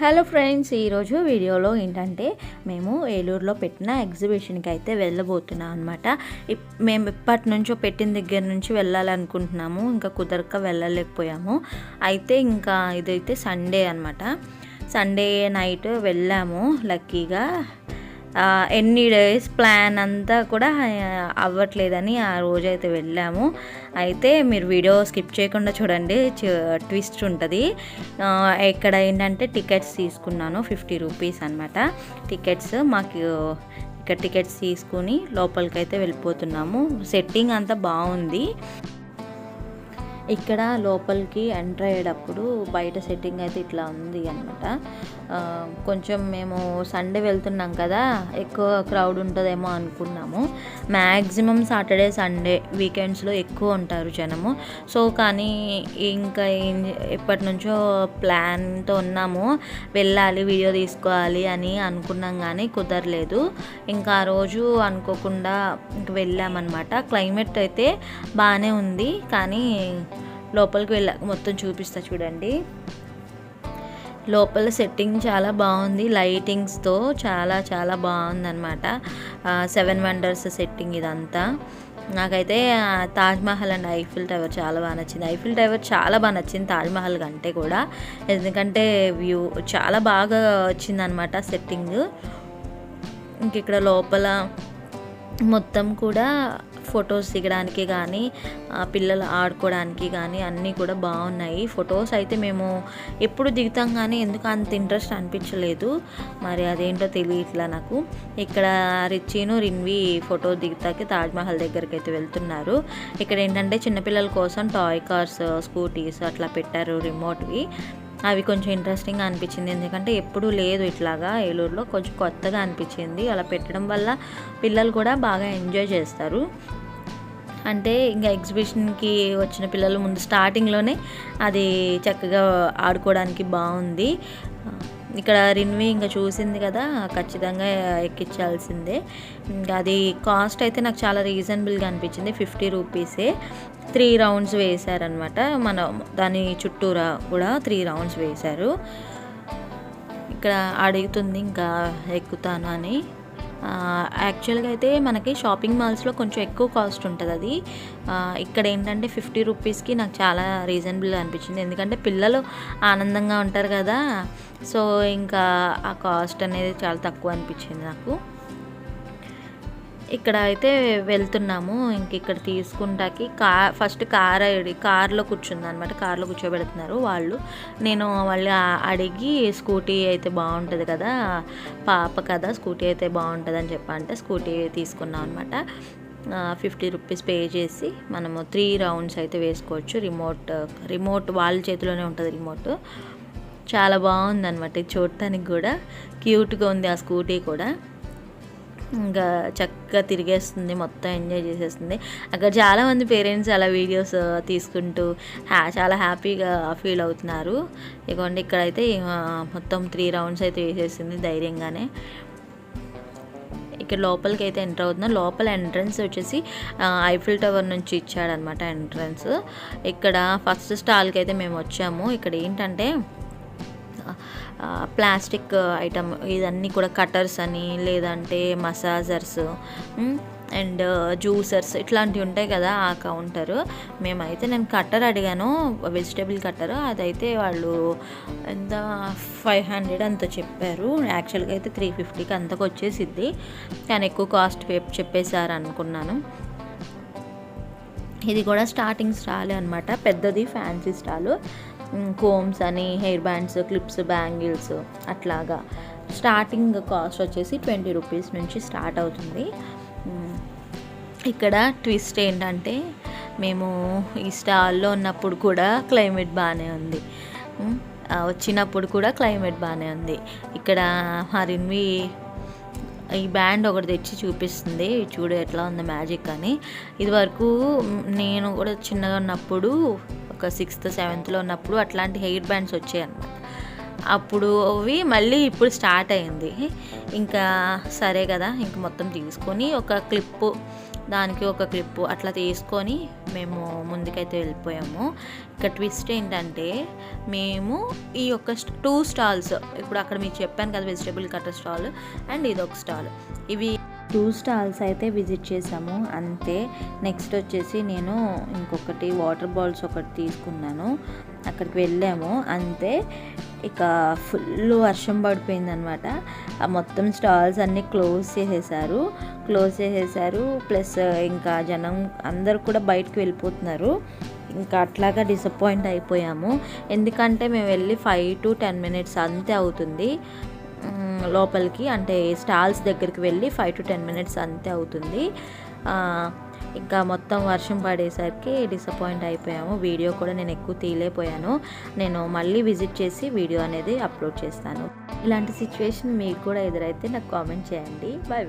Hello friends ఈరోజు వీడియోలో ఏంటంటే మేము ఏలూరులో పెట్టిన ఎగ్జిబిషన్కి అయితే వెళ్ళబోతున్నాం అనమాట మేము ఇప్పటి నుంచో పెట్టిన దగ్గర నుంచి వెళ్ళాలనుకుంటున్నాము ఇంకా కుదరక వెళ్ళలేకపోయాము. అయితే ఇంకా ఇదైతే సండే అనమాట సండే నైట్ వెళ్ళాము లక్కీగా ఎన్ని డేస్ ప్లాన్ అంతా కూడా అవ్వట్లేదని ఆ రోజు అయితే వెళ్ళాము. అయితే మీరు వీడియో స్కిప్ చేయకుండా చూడండి ట్విస్ట్ ఉంటుంది. ఇక్కడ ఏంటంటే టికెట్స్ తీసుకున్నాను ఫిఫ్టీ రూపీస్ అనమాట టికెట్స్ మాకు ఇక్కడ టికెట్స్ తీసుకుని లోపలికి అయితే వెళ్ళిపోతున్నాము. సెట్టింగ్ అంతా బాగుంది. ఇక్కడ లోపలికి ఎంటర్ అయ్యేటప్పుడు బయట సెట్టింగ్ అయితే ఇట్లా ఉంది అనమాట కొంచెం మేము సండే వెళ్తున్నాం కదా ఎక్కువ క్రౌడ్ ఉంటుందేమో అనుకున్నాము. మ్యాక్సిమం సాటర్డే సండే వీకెండ్స్లో ఎక్కువ ఉంటారు జనము. సో కానీ ఇంకా ఎప్పటి నుంచో ప్లాన్తో ఉన్నాము. వెళ్ళాలి వీడియో తీసుకోవాలి అని అనుకున్నాం కానీ కుదరలేదు. ఇంకా ఆ రోజు అనుకోకుండా వెళ్ళామన్నమాట. క్లైమేట్ అయితే బాగానే ఉంది కానీ లోపలికి వెళ్ళాక మొత్తం చూపిస్తా చూడండి. లోపల సెట్టింగ్ చాలా బాగుంది. లైటింగ్స్తో చాలా చాలా బాగుందన్నమాట. సెవెన్ వండర్స్ సెట్టింగ్ ఇదంతా. నాకైతే తాజ్మహల్ అండ్ ఐఫిల్ టవర్ చాలా బాగా నచ్చింది. ఐఫిల్ టవర్ చాలా బాగా నచ్చింది తాజ్మహల్ కంటే కూడా. ఎందుకంటే వ్యూ చాలా బాగా వచ్చిందనమాట సెట్టింగ్. ఇంక ఇక్కడ లోపల మొత్తం కూడా ఫొటోస్ దిగడానికి కానీ పిల్లలు ఆడుకోవడానికి కానీ అన్నీ కూడా బాగున్నాయి ఫొటోస్ అయితే మేము ఎప్పుడు దిగుతాం కానీ ఎందుకు అంత ఇంట్రెస్ట్ అనిపించలేదు. మరి అదేంటో తెలియట్లా నాకు. ఇక్కడ రిచ్చిను రిన్వి ఫోటో దిగుతాకి తాజ్మహల్ దగ్గరికి అయితే వెళ్తున్నారు. ఇక్కడ ఏంటంటే చిన్నపిల్లల కోసం టాయ్ కార్స్ స్కూటీస్ అట్లా పెట్టారు రిమోట్వి. అవి కొంచెం ఇంట్రెస్టింగ్ అనిపించింది. ఎందుకంటే ఎప్పుడూ లేదు ఇట్లాగా. ఏలూరులో కొంచెం కొత్తగా అనిపించింది. అలా పెట్టడం వల్ల పిల్లలు కూడా బాగా ఎంజాయ్ చేస్తారు. అంటే ఇంకా ఎగ్జిబిషన్కి వచ్చిన పిల్లలు ముందు స్టార్టింగ్లోనే అది చక్కగా ఆడుకోవడానికి బాగుంది. ఇక్కడ రిన్వి ఇంకా చూసింది కదా ఖచ్చితంగా ఎక్కించాల్సిందే. ఇంకా అది కాస్ట్ అయితే నాకు చాలా రీజనబుల్గా అనిపించింది ఫిఫ్టీ రూపీసే. త్రీ రౌండ్స్ వేశారనమాట మన దాని చుట్టూరా కూడా త్రీ రౌండ్స్ వేశారు. ఇక్కడ అడుగుతుంది ఇంకా ఎక్కుతాను అని. యాక్చువల్గా అయితే మనకి షాపింగ్ మాల్స్లో కొంచెం ఎక్కువ కాస్ట్ ఉంటుంది అది. ఇక్కడ ఏంటంటే ఫిఫ్టీ రూపీస్కి నాకు చాలా రీజనబుల్ అనిపించింది. ఎందుకంటే పిల్లలు ఆనందంగా ఉంటారు కదా. సో ఇంకా ఆ కాస్ట్ అనేది చాలా తక్కువ అనిపించింది నాకు. ఇక్కడ అయితే వెళ్తున్నాము. ఇంక ఇక్కడ తీసుకుంటాకి కా ఫస్ట్ కార్ అడి కార్లో కూర్చుంది అనమాట కార్లో కూర్చోబెడుతున్నారు వాళ్ళు. నేను వాళ్ళు అడిగి స్కూటీ అయితే బాగుంటుంది కదా పాప కదా స్కూటీ అయితే బాగుంటుంది అని చెప్పంటే స్కూటీ తీసుకున్నాం అనమాట ఫిఫ్టీ రూపీస్ పే చేసి మనము త్రీ రౌండ్స్ అయితే వేసుకోవచ్చు. రిమోట్ రిమోట్ వాళ్ళ చేతిలోనే ఉంటుంది రిమోట్. చాలా బాగుంది అనమాట చూడటానికి కూడా. క్యూట్గా ఉంది ఆ స్కూటీ కూడా. ఇంకా చక్కగా తిరిగేస్తుంది మొత్తం ఎంజాయ్ చేసేస్తుంది. అక్కడ చాలామంది పేరెంట్స్ అలా వీడియోస్ తీసుకుంటూ హ్యా చాలా హ్యాపీగా ఫీల్ అవుతున్నారు. ఇదిగోండి ఇక్కడైతే మొత్తం త్రీ రౌండ్స్ అయితే వేసేసింది ధైర్యంగానే. ఇక్కడ లోపలికి అయితే ఎంటర్ అవుతున్నా. లోపల ఎంట్రన్స్ వచ్చేసి ఐఫిల్ టవర్ నుంచి ఇచ్చాడనమాట ఎంట్రన్స్. ఇక్కడ ఫస్ట్ స్టాల్కి అయితే మేము వచ్చాము. ఇక్కడ ఏంటంటే ప్లాస్టిక్ ఐటమ్ ఇదన్నీ కూడా కటర్స్ అని లేదంటే మసాజర్స్ అండ్ జ్యూసర్స్ ఇట్లాంటివి ఉంటాయి కదా ఆ కౌంటర్. మేమైతే నేను కట్టర్ అడిగాను వెజిటేబుల్ కట్టర్. అదైతే వాళ్ళు ఎంత ఫైవ్ హండ్రెడ్ అంత చెప్పారు. యాక్చువల్గా అయితే త్రీ ఫిఫ్టీకి అంతకు వచ్చేసిద్ది. కానీ ఎక్కువ కాస్ట్ చెప్పేశారు అనుకున్నాను. ఇది కూడా స్టార్టింగ్ స్టాల్ అనమాట పెద్దది ఫ్యాన్సీ స్టాల్. కోమ్స్ అని హెయిర్ బ్యాండ్స్ క్లిప్స్ బ్యాంగిల్స్ అట్లాగా. స్టార్టింగ్ కాస్ట్ వచ్చేసి ట్వంటీ రూపీస్ నుంచి స్టార్ట్ అవుతుంది. ఇక్కడ ట్విస్ట్ ఏంటంటే మేము ఈ స్టాల్లో ఉన్నప్పుడు కూడా క్లైమేట్ బాగానే ఉంది. వచ్చినప్పుడు కూడా క్లైమేట్ బాగానే ఉంది. ఇక్కడ హరిన్వి ఈ బ్యాండ్ ఒకటి తెచ్చి చూపిస్తుంది. చూడు ఎట్లా ఉంది మ్యాజిక్ అని. ఇది వరకు నేను కూడా చిన్నగా ఉన్నప్పుడు ఒక సిక్స్త్ సెవెంత్లో ఉన్నప్పుడు అట్లాంటి హెయిర్ బ్యాండ్స్ వచ్చాయి అన్నమాట. అప్పుడు అవి మళ్ళీ ఇప్పుడు స్టార్ట్ అయింది. ఇంకా సరే కదా ఇంక మొత్తం తీసుకొని ఒక క్లిప్పు దానికి ఒక క్లిప్పు అట్లా తీసుకొని మేము ముందుకైతే వెళ్ళిపోయాము. ఇక్కడ ట్విస్ట్ ఏంటంటే మేము ఈ యొక్క టూ స్టాల్స్ ఇప్పుడు అక్కడ మీకు చెప్పాను కదా వెజిటేబుల్ కట్టర్ స్టాల్ అండ్ ఇది ఒక స్టాల్ ఇవి టూ స్టాల్స్ అయితే విజిట్ చేసాము అంతే. నెక్స్ట్ వచ్చేసి నేను ఇంకొకటి వాటర్ బాల్స్ ఒకటి తీసుకున్నాను. అక్కడికి వెళ్ళాము. అంతే. ఇక ఫుల్ వర్షం పడిపోయిందనమాట. ఆ మొత్తం స్టాల్స్ అన్నీ క్లోజ్ చేసేసారు. క్లోజ్ చేసేసారు. ప్లస్ ఇంకా జనం అందరు కూడా బయటకు వెళ్ళిపోతున్నారు. ఇంకా అట్లాగా డిసప్పాయింట్ అయిపోయాము. ఎందుకంటే మేము వెళ్ళి ఫైవ్ టు టెన్ మినిట్స్ అంతే అవుతుంది. లోపలికి అంటే స్టాల్స్ దగ్గరికి వెళ్ళి ఫైవ్ టు టెన్ మినిట్స్ అంతే అవుతుంది. ఇంకా మొత్తం వర్షం పడేసరికి డిసప్పాయింట్ అయిపోయాము. వీడియో కూడా నేను ఎక్కువ తీయలేకపోయాను. నేను మళ్ళీ విజిట్ చేసి వీడియో అనేది అప్లోడ్ చేస్తాను. ఇలాంటి సిచ్యువేషన్ మీకు కూడా ఎదురైతే నాకు కామెంట్ చేయండి. Bye bye